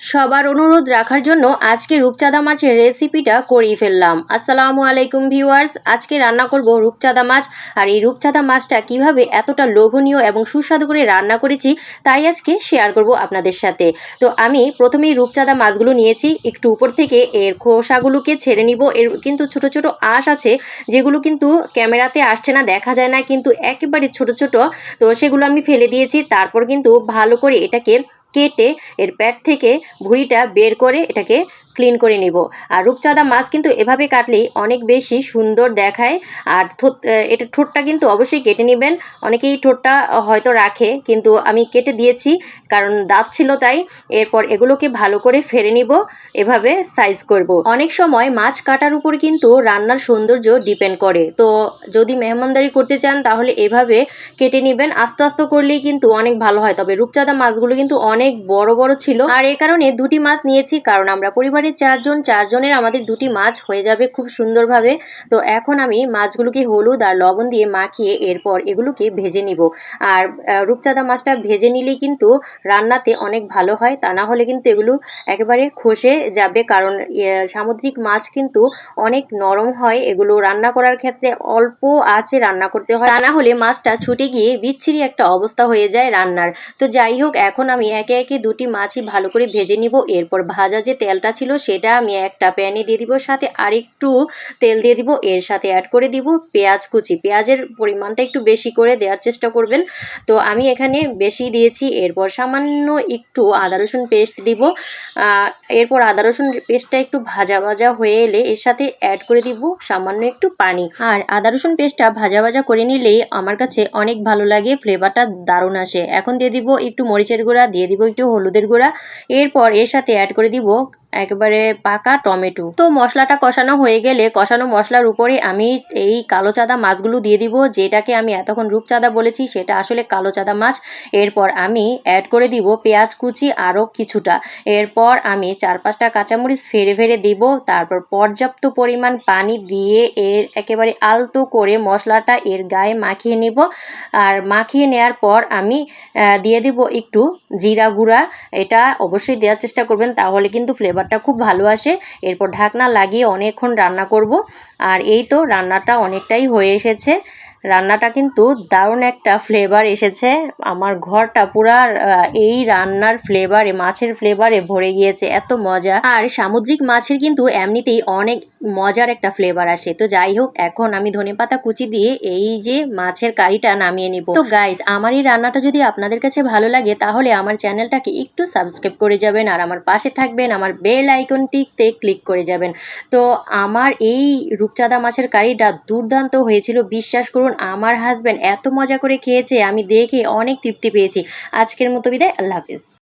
সবার অনুরোধ রাখার জন্য আজকে রূপচাঁদা মাছের রেসিপিটা করিয়ে ফেললাম। আসসালামু আলাইকুম ভিউয়ার্স আজকে রান্না করব রূপচাঁদা মাছ। আর এই রূপচাঁদা মাছটা কীভাবে এতটা লোভনীয় এবং সুস্বাদু করে রান্না করেছি, তাই আজকে শেয়ার করব আপনাদের সাথে। তো আমি প্রথমেই রূপচাঁদা মাছগুলো নিয়েছি, একটু উপর থেকে এর খোসাগুলোকে ছেড়ে নিব। এর কিন্তু ছোট ছোট আঁশ আছে, যেগুলো কিন্তু ক্যামেরাতে আসছে না, দেখা যায় না, কিন্তু একেবারে ছোট ছোট। তো সেগুলো আমি ফেলে দিয়েছি, তারপর কিন্তু ভালো করে এটাকে কেটে এর প্যাট থেকে ভুঁড়িটা বের করে এটাকে ক্লিন করে নিব। আর রূপচাঁদা মাছ কিন্তু এভাবে কাটলেই অনেক বেশি সুন্দর দেখায়। আর এটা ঠোঁটটা কিন্তু অবশ্যই কেটে নেবেন। অনেকেই ঠোঁটটা হয়তো রাখে, কিন্তু আমি কেটে দিয়েছি, কারণ দাঁত ছিল তাই। এরপর এগুলোকে ভালো করে ফেরে নিব, এভাবে সাইজ করব। অনেক সময় মাছ কাটার উপর কিন্তু রান্নার সৌন্দর্য ডিপেন্ড করে। তো যদি মেহমানদারি করতে চান, তাহলে এভাবে কেটে নেবেন। আস্তে আস্তে করলেই কিন্তু অনেক ভালো হয়। তবে রূপচাঁদা মাছগুলো কিন্তু অনেক বড় বড় ছিল। আর এ কারণে দুটি মাছ নিয়েছি, কারণ আমরা পরিবারের চারজন, চারজনের আমাদের দুটি মাছ হয়ে যাবে খুব সুন্দরভাবে। তো এখন আমি মাছগুলোকে হলুদ আর লবণ দিয়ে মাখিয়ে এরপর এগুলোকে ভেজে নিব। আর রূপচাঁদা মাছটা ভেজে নিলেই কিন্তু রান্নাতে অনেক ভালো হয়, তা না হলে কিন্তু এগুলো একেবারে খসে যাবে কারণ সামুদ্রিক মাছ কিন্তু অনেক নরম হয়। এগুলো রান্না করার ক্ষেত্রে অল্প আঁচে রান্না করতে হয়। তা না হলে মাছটা ছুটে গিয়ে বিচ্ছিরি একটা অবস্থা হয়ে যায় রান্নার। তো যাই হোক, এখন আমি একে একে দুটি মাছই ভালো করে ভেজে নিব। এরপর ভাজা যে তেলটা ছিল সেটা আমি একটা প্যানে দিয়ে দিব, সাথে আরেকটু তেল দিয়ে দিব, এর সাথে অ্যাড করে দিব পেঁয়াজ কুচি। পেঁয়াজের পরিমাণটা একটু বেশি করে দেওয়ার চেষ্টা করবেন। তো আমি এখানে বেশি দিয়েছি, এরপর সামান্য একটু আদা রসুন পেস্ট দিব। এরপর আদা রসুন পেস্টটা একটু ভাজা ভাজা হয়ে এলে এর সাথে অ্যাড করে দিব সামান্য একটু পানি। আর আদা রসুন পেস্টটা ভাজা ভাজা করে নিলেই আমার কাছে অনেক ভালো লাগে, ফ্লেভারটা দারুণ আসে। এখন দিয়ে দিব একটু মরিচের গুঁড়া, দিয়ে দিব একটু হলুদের গুঁড়া। এরপর এর সাথে অ্যাড করে দিব একেবারে পাকা টমেটো। তো মশলাটা কষানো হয়ে গেলে কষানো মশলার উপরে আমি এই কালো চাঁদা মাছগুলো দিয়ে দিব, যেটাকে আমি এতক্ষণ রূপচাঁদা বলেছি, সেটা আসলে কালো চাঁদা মাছ। এরপর আমি অ্যাড করে দিব পেঁয়াজ কুচি আরও কিছুটা। এরপর আমি চার পাঁচটা কাঁচামরিচ ফেরে ফেরে দিব। তারপর পর্যাপ্ত পরিমাণ পানি দিয়ে এর একেবারে আলতো করে মশলাটা এর গায়ে মাখিয়ে নিব। আর মাখিয়ে নেওয়ার পর আমি দিয়ে দিব একটু জিরা গুঁড়া। এটা অবশ্যই দেওয়ার চেষ্টা করবেন, তাহলে কিন্তু ফ্লেভারটা খুব ভালো আসে। এরপর ঢাকনা লাগিয়ে অনেকক্ষণ রান্না করব। আর এই তো রান্নাটা অনেকটাই হয়ে এসেছে। রান্নাটা কিন্তু দারুণ একটা ফ্লেভার এসেছে। আমার ঘরটা পুরা এই রান্নার ফ্লেভারে মাছের ফ্লেভারে ভরে গিয়েছে, এত মজা। আর সামুদ্রিক মাছের কিন্তু এমনিতেই অনেক মজার একটা ফ্লেভার আসে। তো যাই হোক, এখন আমি ধনেপাতা কুচি দিয়ে এই যে মাছের কারিটা নামিয়ে নিব। তো গাইজ আমার এই রান্নাটা যদি আপনাদের কাছে ভালো লাগে, তাহলে আমার চ্যানেলটাকে একটু সাবস্ক্রাইব করে যাবেন, আর আমার পাশে থাকবেন, আমার বেল আইকনটিতে ক্লিক করে যাবেন। তো আমার এই রূপচাঁদা মাছের কারিটা দুর্দান্ত হয়েছিল, বিশ্বাস করুন আমার হাজব্যান্ড এত মজা করে খেয়েছে, আমি দেখে অনেক তৃপ্তি পেয়েছি। আজকের মতো বিদায়, আল্লাহ হাফিজ।